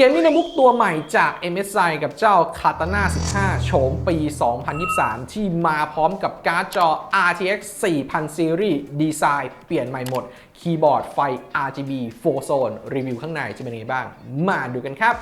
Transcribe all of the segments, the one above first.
เกมมิ่งโน้ตบุ๊กตัวใหม่จาก MSI กับเจ้า Katana 15 โฉมปี 2023 ที่มาพร้อมกับการ์ดจอ RTX 4000 Series ดีไซน์เปลี่ยนใหม่หมด คีย์บอร์ดไฟ RGB 4 Zone รีวิวข้างในจะเป็นยังไงบ้าง มาดูกันครับ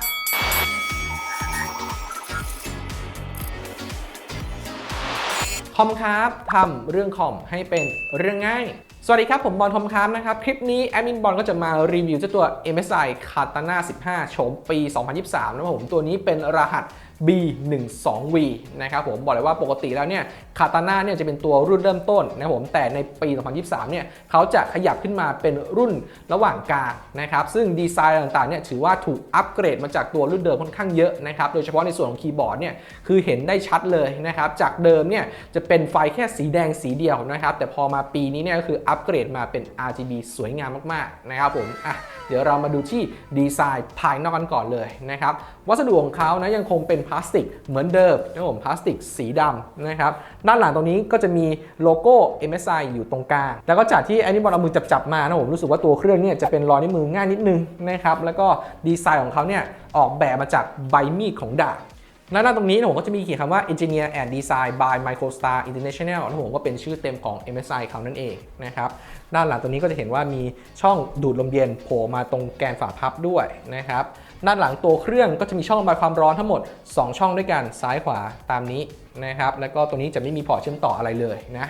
คอมครับทำเรื่องคอมให้เป็นเรื่องง่าย สวัสดีครับ ผมบอลทอมคามนะครับ คลิปนี้แอดมินบอลก็จะมารีวิวเจ้าตัว MSI Katana 15 โฉมปี 2023 นะครับผม ตัวนี้เป็นรหัส B12V นะครับผมบอกเลยว่าปกติแล้วเนี่ย คาตาน่าเนี่ยจะเป็นตัวรุ่นเริ่มต้นนะผมแต่ในปี 2023 เนี่ยเขาจะขยับขึ้นมาเป็นรุ่นระหว่างกลางนะครับซึ่งดีไซน์ต่างๆเนี่ยถือว่าถูกอัปเกรดมาจากตัวรุ่นเดิมค่อนข้างเยอะนะครับโดยเฉพาะในส่วนของคีย์บอร์ดเนี่ยคือเห็นได้ชัดเลยนะครับจากเดิมเนี่ยจะเป็นไฟแค่สีแดงสีเดียวนะครับแต่พอมาปีนี้เนี่ยก็คืออัปเกรดมาเป็น RGB สวยงามมากๆนะครับผมอะเดี๋ยวเรามาดูที่ดีไซน์ภายนอกกันก่อนเลยนะครับวัสดุของเขานะยังคงเป็นพลาสติกเหมือนเดิมนะผมพลาสติกสีดำนะครับด้านหลังตรงนี้ก็จะมีโลโก้ MSI อยู่ตรงกลางแล้วก็จากที่แอนนี่บอลเอามือจับๆมานะผมรู้สึกว่าตัวเครื่องเนี่ยจะเป็นรอยนิ้วมือง่ายนิดนึงนะครับแล้วก็ดีไซน์ของเขาเนี่ยออกแบบมาจากใบมีดของดาบและหน้าตรงนี้ผมก็จะมีเขียนคำว่า Engineer and Design by Microstar International นะผมก็เป็นชื่อเต็มของ MSI เขานั่นเองนะครับด้านหลังตรงนี้ก็จะเห็นว่ามีช่องดูดลมเย็นโผล่มาตรงแกนฝาพับด้วยนะครับ ด้านหลังตัวเครื่องก็จะมีช่องระบายความร้อนทั้งหมด 2 ช่องด้วยกันซ้ายขวาตามนี้นะครับ แล้วก็ตัวนี้จะไม่มีพอร์ตเชื่อมต่ออะไรเลยนะ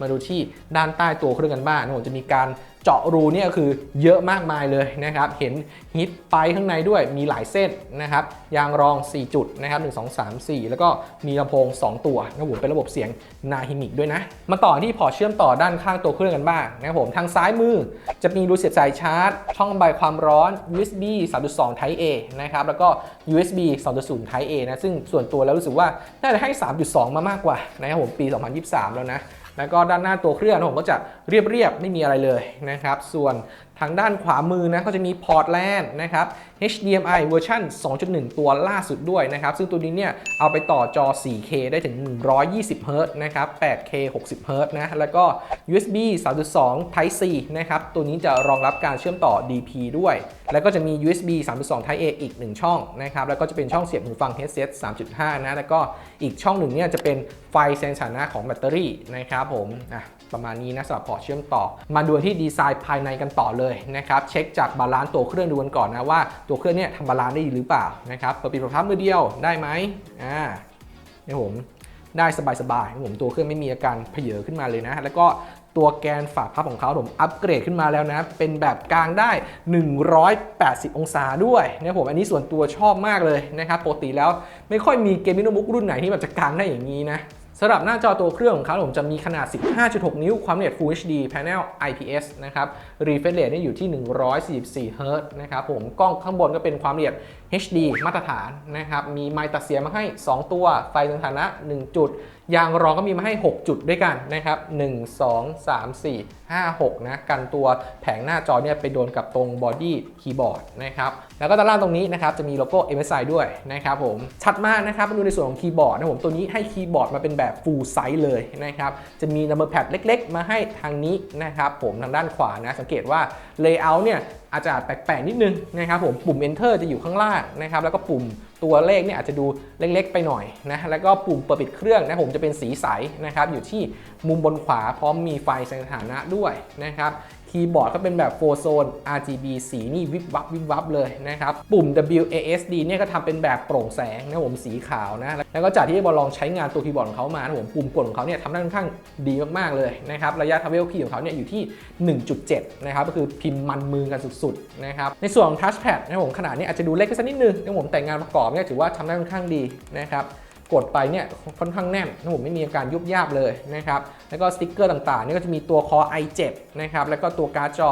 มาดูที่ด้านใต้ตัวเครื่องกันบ้างนะผมจะมีการ เจาะรูเนี่ยคือเยอะมากมายเลยนะครับ เห็นฮิตไปข้างในด้วยมีหลายเส้นนะครับ ยางรอง 4 จุดนะครับ1 2 3 4 แล้วก็มีลำโพง 2 ตัวนะผมเป็นระบบเสียงนาฮิมิกด้วยนะ มาต่อที่พอร์ตเชื่อมต่อด้านข้างตัวเครื่องกันบ้างนะครับผมทางซ้ายมือจะมีรูเสียบสายชาร์จ ช่องระบายความร้อน USB 3.2 Type A นะครับแล้วก็ USB 2.0 Type A นะซึ่งส่วนตัวแล้วรู้สึกว่าน่าจะให้ 3.2 มามากกว่านะครับผมปี 2023 แล้วนะ แล้วก็ด้านหน้าตัวเครื่องผมก็จะเรียบๆไม่มีอะไรเลยนะครับ ส่วน ทางด้านขวามือนะก็จะมีพอร์ตแลนนะครับ HDMI เวอร์ชัน2.1 ตัวล่าสุดด้วยนะครับ ซึ่งตัวนี้เนี่ยเอาไปต่อจอ 4K ได้ถึง 120 Hz นะครับ 8K 60 Hz นะ แล้วก็ USB 3.2 Type C นะครับ ตัวนี้จะรองรับการเชื่อมต่อ DP ด้วย แล้วก็จะมี USB 3.2 Type A อีก 1 ช่องนะครับ แล้วก็จะเป็นช่องเสียบหูฟัง headset 3.5 นะ แล้วก็อีกช่องหนึ่งเนี่ยจะเป็นไฟแสงสถานะของแบตเตอรี่นะครับผมอะ ประมาณนี้นะสำหรับพอร์ตเชื่อมต่อ มาดูที่ดีไซน์ภายในกันต่อเลยนะครับเช็คจากบาลานซ์ตัวเครื่องดูกันก่อนนะว่าตัวเครื่องเนี่ยทำบาลานซ์ได้ดีหรือเปล่านะครับเปิดปิดประทับมือเดียวได้ไหมอ่าเนี่ยผมได้สบายๆผมตัวเครื่องไม่มีอาการเพเยอขึ้นมาเลยนะ แล้วก็ตัวแกนฝาพับของเขาผมอัปเกรดขึ้นมาแล้วนะ เป็นแบบกลางได้ 180 องศาด้วยนะผมอันนี้ส่วนตัวชอบมากเลยนะครับปกติแล้วไม่ค่อยมีเกมมิ่งโน้ตบุ๊กรุ่นไหนที่แบบจะกลางได้อย่างนี้นะ สำหรับหน้าจอตัวเครื่องของเขาผมจะมีขนาด 15.6 นิ้ว ความละเอียด Full HD Panel IPS นะครับ Refresh Rate นี่อยู่ที่ 144 Hz นะครับผม กล้องข้างบนก็เป็นความละเอียด HD มาตรฐานนะครับ มีไมค์ตัดเสียงมาให้ 2 ตัว ไฟสถานะ 1 จุด ยางรองก็มีมาให้ 6 จุดด้วยกันนะครับ 1 2 3 4 5 6 นะ กันตัวแผงหน้าจอเนี่ยไปโดนกับตรงบอดี้คีย์บอร์ดนะครับ แล้วก็ด้านล่างตรงนี้นะครับจะมีโลโก้ MSI ด้วยนะครับผม ชัดมากนะครับมาดูในส่วนของคีย์บอร์ดนะผมตัวนี้ให้คีย์บอร์ดมาเป็นแบบ full size เลยนะครับ จะมี number pad เล็ก ๆ มาให้ทางนี้นะครับผมทางด้านขวานะ สังเกตว่า layout เนี่ย อาจจะแปลกๆนิดนึงนะครับผมปุ่ม enter จะอยู่ข้างล่างนะครับแล้วก็ปุ่มตัวเลขเนี่ยอาจจะดูเล็กๆไปหน่อยนะแล้วก็ปุ่มเปิดปิดเครื่องนะผมจะเป็นสีใสนะครับอยู่ที่มุมบนขวาพร้อมมีไฟแสงสถานะด้วยนะครับ คีย์บอร์ดก็เป็นแบบ4 zone RGB สีนี่วิบวับวิบวับเลยนะครับ ปุ่ม WASD เนี่ยก็ทำเป็นแบบโปร่งแสงนะผมสีขาวนะ แล้วก็จากที่บอลลองใช้งานตัวคีย์บอร์ดของเขามานะผมปุ่มกดของเขาเนี่ยทำได้ค่อนข้างดีมากๆเลยนะครับระยะทาวเวลคีย์ของเขาเนี่ยอยู่ที่ 1.7 นะครับก็คือพิมพ์มันมือกันสุดๆนะครับในส่วนของทัชแพดนะผมขนาดนี้อาจจะดูเล็กไปสักนิดนึงนะผมแต่งงานประกอบเนี่ยถือว่าทำได้ค่อนข้างดีนะครับ กดไปเนี่ยค่อนข้างแน่นนะผมไม่มีอาการยุบยาบเลยนะครับแล้วก็สติกเกอร์ต่างๆนี่ก็จะมีตัวคอ i7 นะครับแล้วก็ตัวการ์ดจอ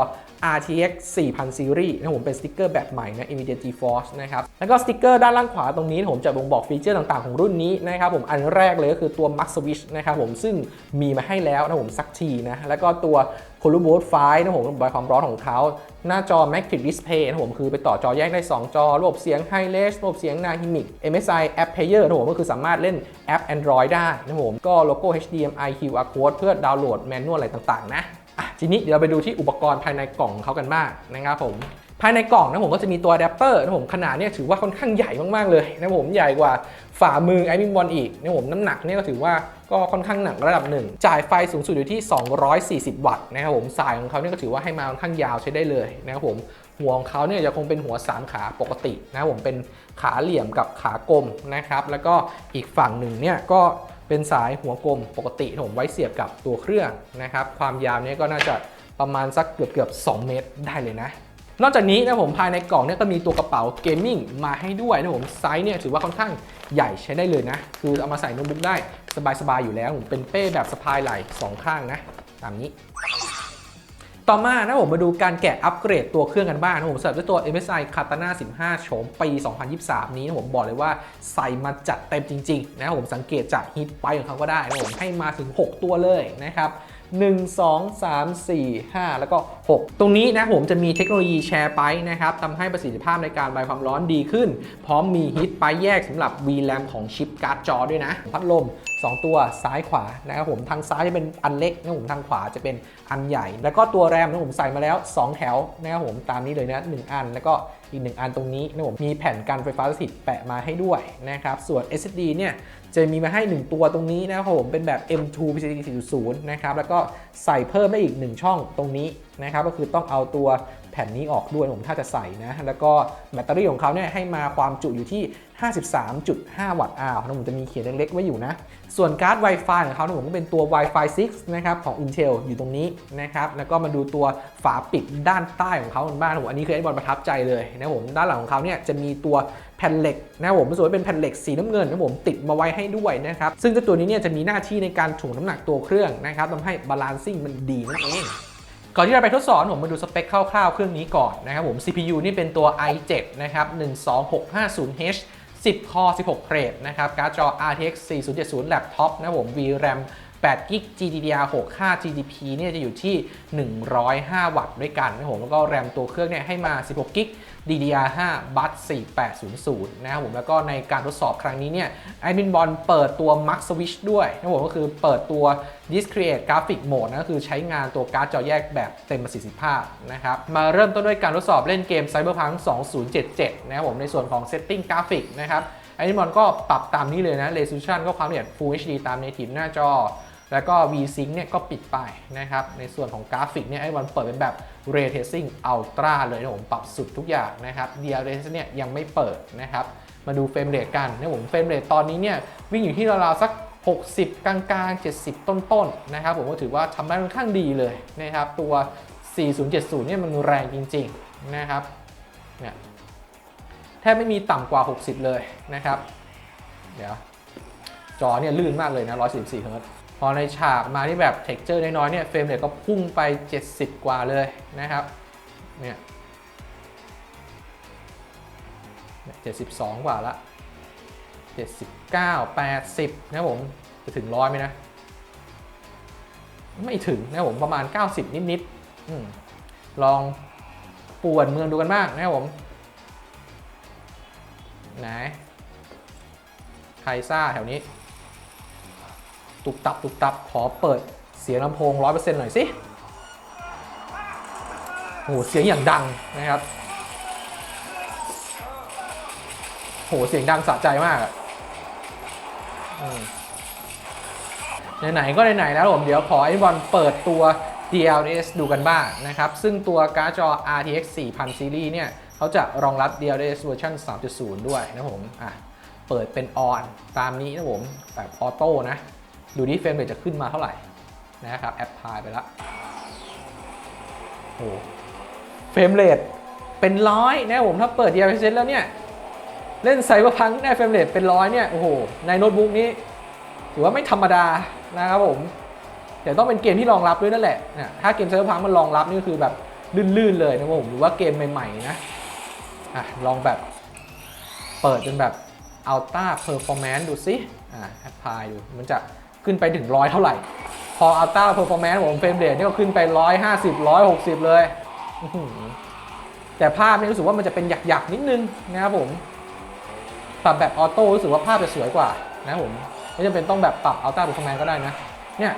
RTX 4000 Series นะผมเป็นสติกเกอร์แบบใหม่นะ NVIDIA GeForce นะครับแล้วก็สติกเกอร์ด้านล่างขวาตรงนี้ผมจะบ่งบอกฟีเจอร์ต่างๆของรุ่นนี้นะครับผมอันแรกเลยก็คือตัว Max Switch นะครับผมซึ่งมีมาให้แล้วนะผมสักทีนะแล้วก็ตัว c o l o b o o t ไฟนะผมระบายความร้อนของเขา หน้าจอ Matrix Display นะผมคือไปต่อจอแยกได้ 2 จอ ระบบเสียง High Res ระบบเสียง Dynamic MSI App Player นะผมก็คือสามารถเล่นแอป Android ได้นะผมก็โลโก้ HDMI QR Code เพื่อดาวน์โหลดแมนนวลอะไรต่างๆ นะอะทีนี้เดี๋ยวเราไปดูที่อุปกรณ์ภายในกล่องของเขากันบ้างนะครับผม ภายในกล่องนะผมก็จะมีตัวอะแดปเตอร์นะผมขนาดเนี่ยถือว่าค่อนข้างใหญ่มากๆเลยนะผมใหญ่กว่าฝ่ามือไอมินบอลอีกนะผมน้ำหนักเนี่ยก็ถือว่าก็ค่อนข้างหนักระดับหนึ่งจ่ายไฟสูงสุดอยู่ที่ 240 วัตต์นะครับผมสายของเขาเนี่ยก็ถือว่าให้มาค่อนข้างยาวใช้ได้เลยนะครับผมหัวของเขาเนี่ยจะคงเป็นหัว 3 ขาปกตินะครับผมเป็นขาเหลี่ยมกับขากลมนะครับแล้วก็อีกฝั่งหนึ่งเนี่ยก็เป็นสายหัวกลมปกติผมไว้เสียบกับตัวเครื่องนะครับความยาวเนี่ยก็น่าจะประมาณสักเกือบเกือบ2เมตรได้เลยนะ นอกจากนี้นะผมภายในกล่องเนี่ยก็มีตัวกระเป๋าเกมมิ่งมาให้ด้วยนะผมไซส์เนี่ยถือว่าค่อนข้างใหญ่ใช้ได้เลยนะ คือเอามาใส่โน้ตบุ๊กได้สบายๆอยู่แล้วผมเป็นเป้แบบสะพายไหล่สองข้างนะ ตามนี้ต่อมานะผมมาดูการแกะอัปเกรดตัวเครื่องกันบ้างนะผมเสิร์ฟด้วยตัว MSI Katana 15 โฉมปี 2023 นี้นะผมบอกเลยว่าใส่มาจัดเต็มจริง ๆ นะผมสังเกตจากฮิตไปของเขาก็ได้นะผมให้มาถึง 6 ตัวเลยนะครับ 1 2 3 4 5 แล้วก็ 6 ตรงนี้นะผมจะมีเทคโนโลยีแชร์ไปนะครับทำให้ประสิทธิภาพในการบายความร้อนดีขึ้น พร้อมมีฮิตไปแยกสำหรับ VRAM ของชิปการ์ดจอด้วยนะ พัดลม2 ตัวซ้ายขวานะครับผมทางซ้ายจะเป็นอันเล็กนะผมทางขวาจะเป็นอันใหญ่ แล้วก็ตัวแรมนะผมใส่มาแล้ว 2 แถวนะครับผมตามนี้เลยนะ1อัน แล้วก็อีก 1 อันตรงนี้นะผมมีแผ่นกันไฟฟ้าสถิตแปะมาให้ด้วยนะครับส่วน SSD เนี่ยจะมีมาให้ 1 ตัวตรงนี้นะครับผมเป็นแบบ M2 PCIe 4.0 นะครับแล้วก็ใส่เพิ่มได้อีก 1 ช่องตรงนี้นะครับก็คือต้องเอาตัวแผ่นนี้ออกด้วยผมถ้าจะใส่นะแล้วก็แบตเตอรี่ของเขาเนี่ยให้มาความจุอยู่ที่ 53.5 วัตต์อาวนะผมจะมีเขียนเล็กๆ ไว้อยู่นะ ส่วนการ์ด Wi-Fi ของเขาผมก็เป็นตัว Wi-Fi 6 นะครับ ของ Intel อยู่ตรงนี้นะครับ แล้วก็มาดูตัวฝาปิดด้านใต้ของเขากันบ้างนะผมอันนี้คือไอ้บอลประทับใจเลยนะผมด้านหลังของเขาเนี่ยจะมีตัวแผ่นเหล็กนะผมสวยเป็นแผ่นเหล็กสีน้ำเงินนะผมติดมาไว้ให้ด้วยนะครับ ซึ่งตัวนี้เนี่ยจะมีหน้าที่ในการถ่วงน้ำหนักตัวเครื่องนะครับทำให้บาลานซิ่งมันดีนั่นเองก่อนที่เราไปทดสอบผมมาดูสเปคคร่าวๆเครื่องนี้ก่อนนะครับผม CPU นี่เป็นตัว i7 นะครับ 12650H 10 คอ 16 เกรดนะครับการ์ดจอ RTX 4070 Laptop นะผม VRAM 8 g b GDDR6 ค่า GDP เนี่ยจะอยู่ที่ 105 วัตต์ด้วยกันนะผมแล้วก็แรมตัวเครื่องเนี่ยให้มา 16 g b DDR5 บัส4800 นะครับผมแล้วก็ในการทดสอบครั้งนี้เนี่ยไอมินบอลเปิดตัว Max Switch ด้วยนะครับผมก็คือเปิดตัว Discrete Graphic Mode นะก็คือใช้งานตัวการ์ดจอแยกแบบเต็มประสิทธิภาพนะครับมาเริ่มต้นด้วยการทดสอบเล่นเกม Cyberpunk 2077 นะครับผมในส่วนของ Setting Graphic นะครับไอมินบอลก็ปรับตามนี้เลยนะ Resolution ก็ความละเอียด Full HD ตาม Native หน้าจอ แล้วก็ V-Sync เนี่ยก็ปิดไปนะครับ ในส่วนของกราฟิกเนี่ยไอ้วันเปิดเป็นแบบ Ray Tracing Ultra เลยนะผมปรับสุดทุกอย่างนะครับ DLSS เนี่ยยังไม่เปิดนะครับ มาดูเฟรมเรทกันนะผมเฟรมเรทตอนนี้เนี่ยวิ่งอยู่ที่ราวๆสัก 60 กลางๆ 70 ต้นๆนะครับผมก็ถือว่าทำได้ค่อนข้างดีเลยนะครับ ตัว 4070 เนี่ยมันแรงจริงๆนะครับเนี่ยแทบไม่มีต่ำกว่า 60 เลยนะครับ เดี๋ยว จอเนี่ยลื่นมากเลยนะ 144เฮิร์ตซ์พอในฉากมาที่แบบเท็กเจอร์น้อยๆเนี่ยเฟรมเรทก็พุ่งไป 70 กว่าเลยนะครับเนี่ย72 กว่าละ 79 80 นะผมจะถึงร้อยไหมนะ ไม่ถึงนะผมประมาณ 90 นิดๆอลองป่วนเมืองดูกันบ้างนะครับผมไหนใคซ่าแถวนี้ ตุบตับตุบตับขอเปิดเสียงลำโพง 100%หน่อยสิโหเสียงอย่างดังนะครับโหเสียงดังสะใจมากอะไหนๆก็ไหนๆแล้วผมเดี๋ยวขอไอ้บอลเปิดตัว DLSS ดูกันบ้างนะครับ ซึ่งตัวการ์ดจอ RTX 4000 Series เนี่ยเขาจะรองรับ DLSS เวอร์ชัน3.0 ด้วยนะผม อะ เปิดเป็นออนตามนี้นะผม แบบออโต้นะ ดูดิเฟรมเรทจะขึ้นมาเท่าไหร่นะครับแอปพลายไปแล้วโอ้เฟรมเรทเป็นร้อยนะผมถ้าเปิด DLSS แล้วเนี่ย เล่นไซเบอร์พังได้เฟรมเรทเป็นร้อยเนี่ย โอ้โห ในโน้ตบุ๊กนี้ ถือว่าไม่ธรรมดานะครับผม แต่ต้องเป็นเกมที่รองรับด้วยนั่นแหละเนี่ยถ้าเกมไซเบอร์พังมันรองรับนี่คือแบบลื่นๆเลยนะผมหรือว่าเกมใหม่ๆนะอะลองแบบเปิดเป็นแบบ Ultra Performance ดูสิอ่าแอปพลายดูมันจะ ขึ้นไปถึงร้อยเท่าไหร่ พอ Ultra Performance ผมเฟรมเรทนี่ก็ขึ้นไป150 160เลยอื้อยหือแต่ภาพนี่รู้สึกว่ามันจะเป็นหยักๆ นิดนึงนะครับผม ปรับแบบออโต้รู้สึกว่าภาพจะสวยกว่านะครับผมไม่จำเป็นต้องแบบปรับ Ultra Performance ก็ได้นะ เนี่ย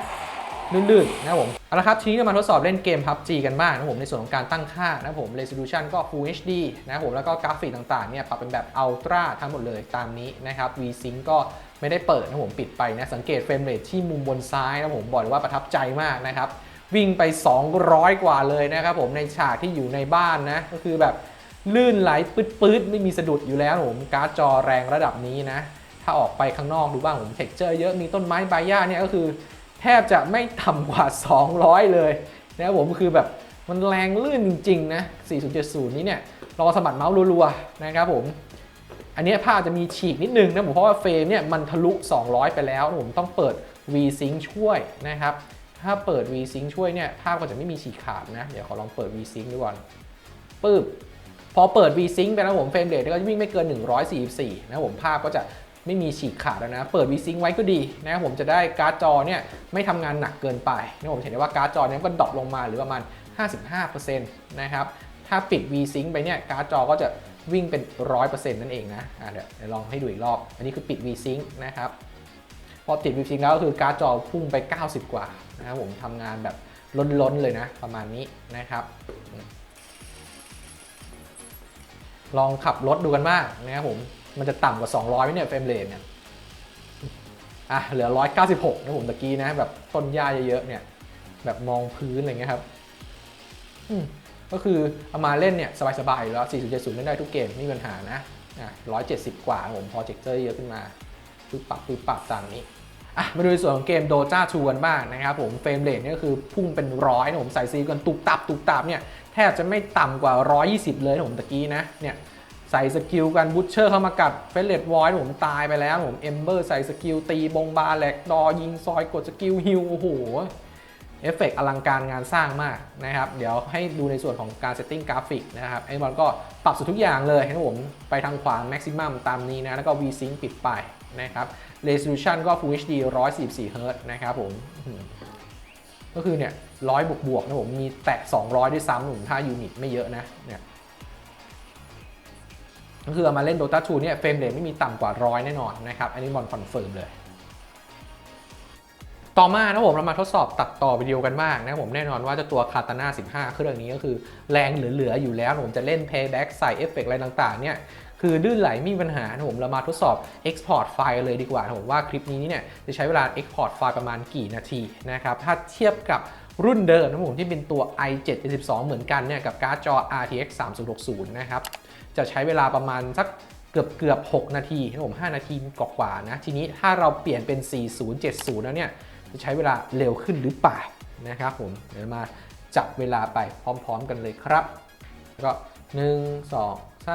ลื่นๆนะครับผม เอาละครับ ทีนี้เรามาทดสอบเล่นเกม PUBG กันบ้างนะผม ในส่วนของการตั้งค่านะผม resolution ก็ Full HD นะครับผม แล้วก็กราฟิกต่างๆเนี่ยปรับเป็นแบบ Ultra ทั้งหมดเลยตามนี้นะครับ VSync ก็ ไม่ได้เปิดนะผมปิดไปนะสังเกตเฟรมเรทที่มุมบนซ้ายนะผมบอกเลยว่าประทับใจมากนะครับ วิ่งไป 200 กว่าเลยนะครับผมในฉากที่อยู่ในบ้านนะก็คือแบบลื่นไหลปื๊ดๆ ไม่มีสะดุดอยู่แล้วผมการ์ดจอแรงระดับนี้นะ ถ้าออกไปข้างนอกดูบ้างผมเท็กเจอร์เยอะมีต้นไม้ใบหญ้าเนี่ยก็คือ แทบจะไม่ต่ำกว่า 200 เลยนะครับผมคือแบบมันแรงลื่นจริงๆนะ 4070 นี้เนี่ยรอสะบัดเมาส์รัวๆนะครับผม อันนี้ภาพจะมีฉีกนิดนึงนะผมเพราะว่าเฟรมเนี่ยมันทะลุ 200 ไปแล้วนะผมต้องเปิด V-Sync ช่วยนะครับ ถ้าเปิด V-Sync ช่วยเนี่ยภาพก็จะไม่มีฉีกขาดนะ เดี๋ยวขอลองเปิด V-Sync ดูก่อนปึ๊บพอเปิด V-Sync ไปแล้วผมเฟรมเรทก็จะวิ่งไม่เกิน 144 นะผมภาพก็จะไม่มีฉีกขาดแล้วนะ เปิด V-Sync ไว้ก็ดีนะผมจะได้การ์ดจอเนี่ยไม่ทำงานหนักเกินไปนะผมเห็นได้ว่าการ์ดจอเนี่ยก็ดรอปลงมาหรือประมาณ 55%นะครับถ้าปิด V-Sync ไปเนี่ยการ์ดจอก็จะ วิ่งเป็น 100%นั่นเองนะอะเดี๋ยวเดี๋ยวลองให้ดูอีกรอบ อันนี้คือปิด V-Sync นะครับ พอติด V-Sync แล้วก็คือการ์ดจอพุ่งไป 90 กว่านะครับผมทำงานแบบล้นๆเลยนะ ประมาณนี้นะครับ ลองขับรถดูกันบ้างนะครับผม มันจะต่ำกว่า 200ไหมเนี่ยเฟรมเรทเนี่ย อะ เหลือ 196 นะผมตะกี้นะ แบบต้นหญ้าเยอะๆเนี่ย แบบมองพื้นอะไรเงี้ยครับ อืม ก็คือเอามาเล่นเนี่ยสบายๆอยู่แล้ว 4070 เล่นได้ทุกเกมไม่มีปัญหานะอะ170 กว่าผมพอเจคเจอร์เยอะขึ้นมาปึ๊บปับปึ๊บปับตามนี้อะมาดูในส่วนของเกม Dota 2กันบ้างนะครับผมเฟรมเรทเนี่ยก็คือพุ่งเป็นร้อยนะผมใส่ซีกันตุบตับตุบตับเนี่ยแทบจะไม่ต่ำกว่า 120 เลยนะผมตะกี้นะเนี่ยใส่สกิลกันบูชเชอร์เข้ามากัดเฟสเลตวอยผมตายไปแล้วผมเอมเบอร์ใส่สกิลตีบงบาแหลกดอยิงซอยกดสกิลฮิลโอ้โห เอฟเฟกต์อลังการงานสร้างมากนะครับ เดี๋ยวให้ดูในส่วนของการเซตติ้งกราฟิกนะครับไอ้บอลก็ปรับสุดทุกอย่างเลยนะผม ไปทางขวา Maximum ตามนี้นะ แล้วก็ V-Sync ปิดไปนะครับ Resolution ก็ Full HD 144 Hz นะครับผม ก็คือเนี่ยร้อยบวกบวกๆนะผม มีแตะ 200 ด้วยซ้ำผมถ้ายูนิตไม่เยอะนะเนี่ยก็คือเอามาเล่น Dota 2เนี่ยเฟรมเรทไม่มีต่ำกว่าร้อยแน่นอนนะครับ อันนี้บอลคอนเฟิร์มเลย ต่อมานะผมเรามาทดสอบตัดต่อวิดีโอกันบ้างนะผมแน่นอนว่าเจะตัว Katana 15 เครื่องนี้ก็คือแรงเหลือๆอยู่แล้วผมจะเล่น Payback ใส่เอฟเฟกต์อะไรต่างๆเนี่ยคือลื่นไหลไม่มีปัญหานะผมเรามาทดสอบ Export ไฟล์เลยดีกว่านะผมว่าคลิปนี้เนี่ยจะใช้เวลา Export ไฟล์ประมาณกี่นาทีนะครับถ้าเทียบกับรุ่นเดิมนะผมที่เป็นตัว i7 72เหมือนกันเนี่ยกับการ์ดจอ RTX 3060 นะครับจะใช้เวลาประมาณสักเกือบเกือบ 6 นาทีนะผม 5 นาทีกว่าๆนะ ทีนี้ถ้าเราเปลี่ยนเป็น 4070 แล้วเนี่ย ใช้เวลาเร็วขึ้นหรือเปล่านะครับผมเดี๋ยวมาจับเวลาไปพร้อม ๆ กันเลยครับ แล้วก็1 2 3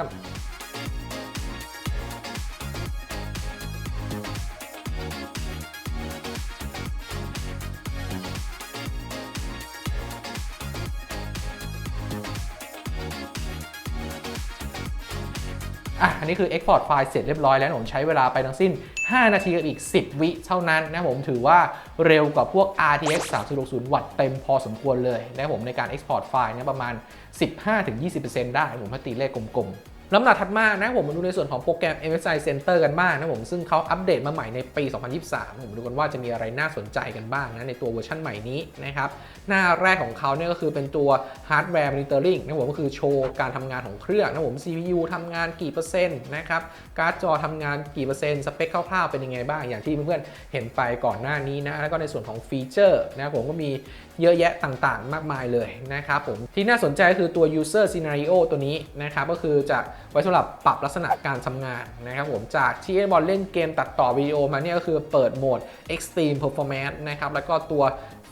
อะอันนี้คือ Export ไฟล์เสร็จเรียบร้อยแล้วผมใช้เวลาไปทั้งสิ้น 5 นาทีกับอีก 10 วิเท่านั้นนะผมถือว่าเร็วกว่าพวก RTX 3060 วัตต์เต็มพอสมควรเลยนะผมในการ Export ไฟล์เนี่ยประมาณ 15-20%ได้ผมถ้าตีเลขกลมๆ ลำดับถัดมานะผมมาดูในส่วนของโปรแกรม MSI Center กันบ้างนะผมซึ่งเขาอัปเดตมาใหม่ในปี 2023 ผมดูกันว่าจะมีอะไรน่าสนใจกันบ้างนะในตัวเวอร์ชันใหม่นี้นะครับหน้าแรกของเขาเนี่ยก็คือเป็นตัว Hardware Monitoring นะผมก็คือโชว์การทำงานของเครื่องนะผม CPU ทำงานกี่เปอร์เซ็นต์นะครับการ์ดจอทำงานกี่เปอร์เซ็นต์สเปคคร่าวๆเป็นยังไงบ้างอย่างที่เพื่อนๆเห็นไปก่อนหน้านี้นะแล้วก็ในส่วนของฟีเจอร์นะผมก็มีเยอะแยะต่างๆ มากมายเลยนะครับผมที่น่าสนใจคือตัว user scenario ตัวนี้นะครับก็คือจะไว้สำหรับปรับลักษณะการทำงานนะครับผมจากที่เอ้บอลเล่นเกมตัดต่อวิดีโอมาเนี่ยก็คือเปิดโหมด extreme performance นะครับแล้วก็ตัว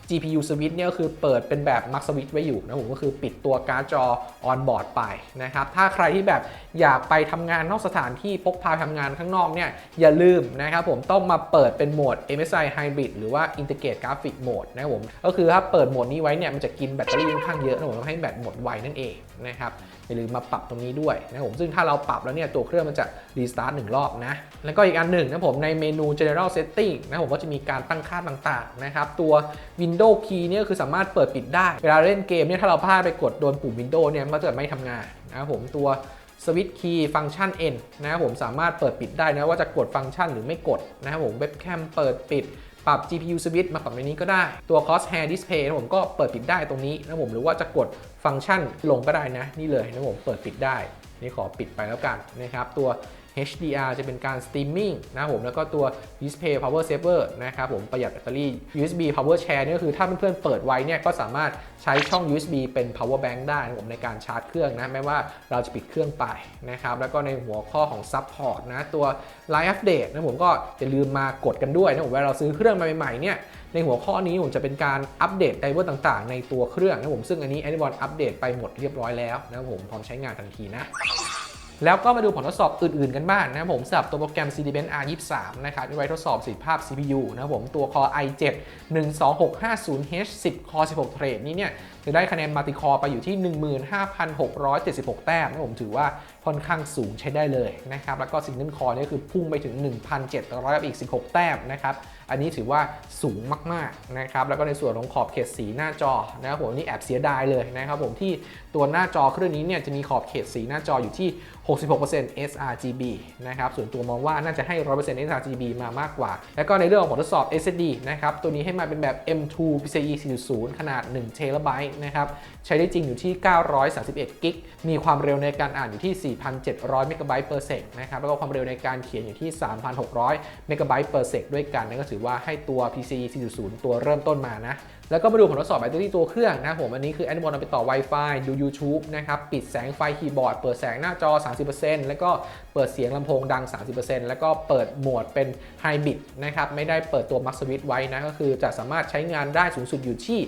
GPU switch เนี่ยก็คือเปิดเป็นแบบ Max switch ไว้อยู่นะผมก็คือปิดตัวการ์ดจอ on board ไปนะครับ ถ้าใครที่แบบอยากไปทำงานนอกสถานที่พกพาทำงานข้างนอกเนี่ยอย่าลืมนะครับผมต้องมาเปิดเป็นโหมด MSI Hybrid หรือว่า Integrated Graphic Mode นะครับผมก็คือถ้าเปิดโหมดนี้ไว้เนี่ยมันจะกินแบตเตอรี่ค่อนข้างเยอะนะผมทำให้แบตหมดไวนั่นเองนะครับอย่าลืมมาปรับตรงนี้ด้วยนะผมซึ่งถ้าเราปรับแล้วเนี่ยตัวเครื่องมันจะรีสตาร์ทหนึ่งรอบนะแล้วก็อีกอันหนึ่งนะผมในเมนู General Setting นะผมก็จะมีการตั้งค่าต่างๆนะครับตัว Windows Key เนี่ยคือสามารถเปิดปิดได้ เวลาเล่นเกมเนี่ยถ้าเราพลาดไปกดโดนปุ่ม Windows เนี่ยมันก็จะไม่ทำงานนะครับผมตัวสวิตช์คีย์ฟังก์ชัน N นะครับผมสามารถเปิดปิดได้นะว่าจะกดฟังก์ชันหรือไม่กดนะครับผมเว็บแคมเปิดปิด ปรับ GPU switch มาปรับในนี้ก็ได้ ตัว crosshair display นะผมก็เปิดปิดได้ตรงนี้นะผมหรือว่าจะกดฟังก์ชันลงก็ได้นะ นี่เลยนะผมเปิดปิดได้ นี่ขอปิดไปแล้วกันนะครับตัว HDR จะเป็นการ streaming นะผมแล้วก็ตัว display power saver นะครับผมประหยัดแบตเตอรี่ USB power share เนี่ยก็คือถ้าเพื่อนๆเปิดไว้เนี่ยก็สามารถใช้ช่อง USB เป็น power bank ได้นะผมในการชาร์จเครื่องนะแม้ว่าเราจะปิดเครื่องไปนะครับแล้วก็ในหัวข้อของ support นะตัว Line Update นะผมก็อย่าลืมมากดกันด้วยนะผมเวลาเราซื้อเครื่องมาใหม่ๆเนี่ยในหัวข้อนี้ผมจะเป็นการอัปเดตไดเวอร์ต่างๆ ในตัวเครื่องนะผมซึ่งอันนี้ a n i b o n อัปเดตไปหมดเรียบร้อยแล้วนะผมพร้อมใช้งานทันทีนะ แล้วก็มาดูผลทดสอบอื่นๆกันบ้างนะครับผมสำหรับตัวโปรแกรม CD-Benz R23 นะครับไว้ทดสอบประสิทธิภาพ CPU นะครับผมตัว Core i7 12650H 10 Core 16 Thread นี้เนี่ยจะได้คะแนนมัลติคอร์ไปอยู่ที่ 15,676 แต้มนะครับผมถือว่า ค่อนข้างสูงใช้ได้เลยนะครับ แล้วก็ Single Core นี่คือพุ่งไปถึง 1,700กับอีก 16 แต้มนะครับ อันนี้ถือว่าสูงมากๆนะครับ แล้วก็ในส่วนของขอบเขตสีหน้าจอนะครับผมนี่แอบเสียดายเลยนะครับผมที่ตัวหน้าจอเครื่องนี้เนี่ยจะมีขอบเขตสีหน้าจออยู่ที่ 66% sRGB นะครับ ส่วนตัวมองว่าน่าจะให้ 100% sRGB มามากกว่า แล้วก็ในเรื่องของผลทดสอบ SSD นะครับ ตัวนี้ให้มาเป็นแบบ M2 PCIe 4.0 ขนาด1 t b นะครับ ใช้ได้จริงอยู่ที่ 931 กิก มีความเร็วในการอ่านอยู่ที่4,700 MB per sec นะครับ แล้วก็ความเร็วในการเขียนอยู่ที่ 3,600 MB per sec ด้วยกัน นั่นก็ถือว่าให้ตัว PC 4.0 ตัวเริ่มต้นมานะ แล้วก็มาดูผลทดสอบแบตเตอรี่ตัวเครื่องนะผม อันนี้คือแอนด์บอลเอาไปต่อ Wi-Fi ดู YouTube นะครับ ปิดแสงไฟคีย์บอร์ด เปิดแสงหน้าจอ 30%แล้วก็เปิดเสียงลำโพงดัง 30%แล้วก็เปิดโหมดเป็นไฮบริดนะครับ ไม่ได้เปิดตัวมักสวิตไว้นะ ก็คือจะสามารถใช้งานได้สูงสุดอยู่ที่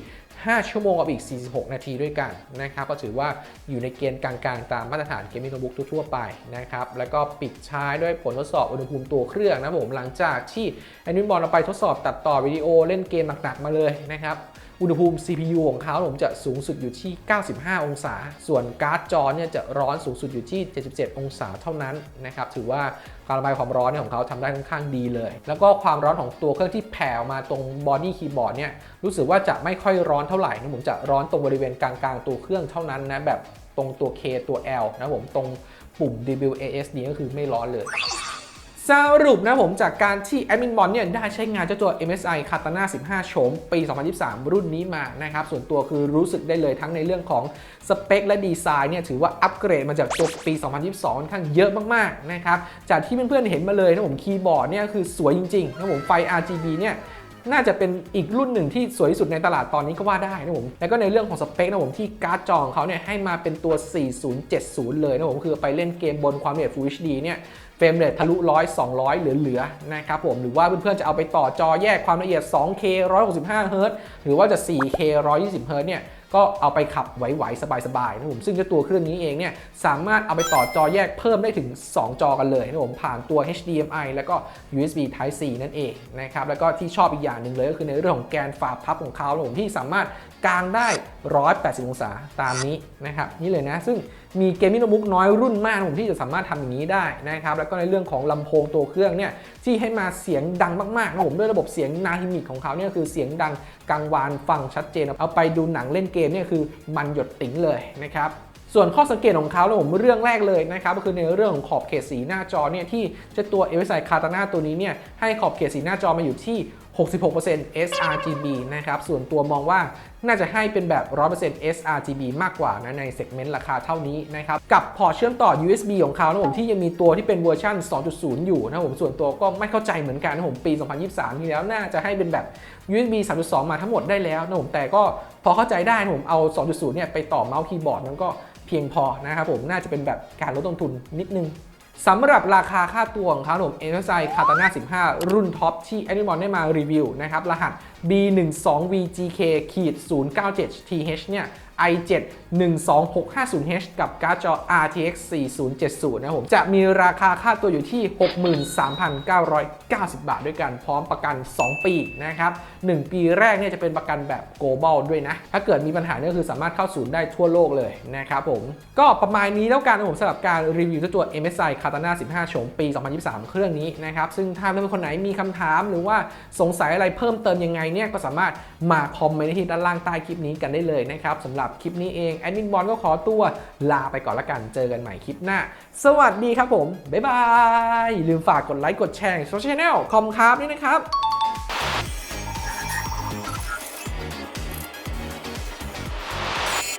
5 ชั่วโมงกับอีก 46 นาทีด้วยกันนะครับก็ถือว่าอยู่ในเกณฑ์กลางๆ ตามมาตรฐานเกมมิ่งโน้ตบุ๊กทั่วๆไปนะครับแล้วก็ปิดใช้ด้วยผลทดสอบอุณหภูมิตัวเครื่องนะผมหลังจากที่แอนด์บอลเราไปทดสอบตัดต่อวิดีโอเล่นเกมหนักๆมาเลยนะครับอุณหภูมิ CPU ของเขาผมจะสูงสุดอยู่ที่ 95 องศา ส่วนการ์ดจอเนี่ยจะร้อนสูงสุดอยู่ที่ 77 องศาเท่านั้นนะครับถือว่าการระบายความร้อนเนี่ยของเขาทำได้ค่อนข้างดีเลย แล้วก็ความร้อนของตัวเครื่องที่แผ่ออกมาตรงบอดี้คีย์บอร์ดเนี่ยรู้สึกว่าจะไม่ค่อยร้อนเท่าไหร่นะผมจะร้อนตรงบริเวณกลางๆตัวเครื่องเท่านั้นนะแบบตรงตัว K ตัว L นะผมตรงปุ่ม WASD ก็คือไม่ร้อนเลย สรุปนะผมจากการที่แอดมินบอลเนี่ยได้ใช้งานเจ้าตัว MSI Katana 15 โฉมปี 2023 รุ่นนี้มานะครับ ส่วนตัวคือรู้สึกได้เลยทั้งในเรื่องของสเปคและดีไซน์เนี่ยถือว่าอัปเกรดมาจากตัวปี 2022 ค่อนข้างเยอะมากๆนะครับ จากที่เพื่อนๆเห็นมาเลยนะผมคีย์บอร์ดเนี่ยคือสวยจริงๆนะผมไฟ RGB เนี่ยน่าจะเป็นอีกรุ่นหนึ่งที่สวยที่สุดในตลาดตอนนี้ก็ว่าได้นะผม แล้วก็ในเรื่องของสเปคนะผมที่การ์ดจอของเขาเนี่ยให้มาเป็นตัว 4070 เลยนะผม คือไปเล่นเกมบนความละเอียด Full HD เนี่ย เฟรมเรททะลุ100 200เหลือๆนะครับผมหรือว่าเพื่อนๆจะเอาไปต่อจอแยกความละเอียด 2K 165 Hz หรือว่าจะ 4K 120 Hz เนี่ยก็เอาไปขับไหวๆ สบายๆนะผมซึ่งเจ้าตัวเครื่องนี้เองเนี่ยสามารถเอาไปต่อจอแยกเพิ่มได้ถึง 2 จอกันเลยนะผมผ่านตัว HDMI แล้วก็ USB Type C นั่นเองนะครับแล้วก็ที่ชอบอีกอย่างหนึ่งเลยก็คือในเรื่องของแกนฝาพับของเขาผมที่สามารถกางได้ 180 องศาตามนี้นะครับนี่เลยนะซึ่ง มีเกมมิ่งโน้ตบุ๊กน้อยรุ่นมากผมที่จะสามารถทำอย่างนี้ได้นะครับแล้วก็ในเรื่องของลำโพงตัวเครื่องเนี่ยที่ให้มาเสียงดังมากๆนะผมด้วยระบบเสียงนาฮิมิกของเขาเนี่ยคือเสียงดังกังวานฟังชัดเจน เอาไปดูหนังเล่นเกมเนี่ยคือมันหยดติ๋งเลยนะครับส่วนข้อสังเกตของเขาแล้วผมเรื่องแรกเลยนะครับก็คือในเรื่องของขอบเขตสีหน้าจอเนี่ยที่เจ้าตัว m s i Katana ตัวนี้เนี่ยให้ขอบเขตสีหน้าจอมาอยู่ที่ 66% sRGB นะครับ ส่วนตัวมองว่าน่าจะให้เป็นแบบ 100% sRGB มากกว่านะในเซกเมนต์ราคาเท่านี้นะครับ กับพอร์ตเชื่อมต่อ USB ของเขานะผมที่ยังมีตัวที่เป็นเวอร์ชัน2.0 อยู่นะผมส่วนตัวก็ไม่เข้าใจเหมือนกันนะผมปี 2023 ที่แล้วน่าจะให้เป็นแบบ USB 3.2 มาทั้งหมดได้แล้วนะผมแต่ก็พอเข้าใจได้นะผมเอา 2.0 เนี่ยไปต่อเมาส์คีย์บอร์ดมันก็เพียงพอนะครับผมน่าจะเป็นแบบการลดต้นทุนนิดนึง สำหรับราคาค่าตัวของเขาผม MSI Katana 15 รุ่นท็อปที่ a n i m o n ได้มารีวิวนะครับ รหัส B12VGK ขีด 097TH เนี่ย i7 12650H กับการ์ดจอ RTX 4070 นะครับผม จะมีราคาค่าตัวอยู่ที่ 63,990 บาทด้วยกัน พร้อมประกัน 2 ปีนะครับ 1 ปีแรกเนี่ยจะเป็นประกันแบบ global ด้วยนะ ถ้าเกิดมีปัญหาเนี่ยคือสามารถเข้าศูนย์ได้ทั่วโลกเลยนะครับผม ก็ประมาณนี้แล้วกันนะผมสำหรับการรีวิวตัว MSI Katana 15 โฉมปี 2023 เครื่องนี้นะครับ ซึ่งถ้าเพื่อนๆคนไหนมีคำถามหรือว่าสงสัยอะไรเพิ่มเติมยังไงเนี่ยก็สามารถมาคอมเมนต์ที่ด้านล่างใต้คลิปนี้กันได้เลยนะครับสำหรับคลิปนี้เองแอดมินบอลก็ขอตัวลาไปก่อนละกันเจอกันใหม่คลิปหน้า สวัสดีครับผมบ๊ายบายอย่าลืมฝากกดไลค์กดแชร์โซเชียลแนลคอมคาร์บนี่นะครับ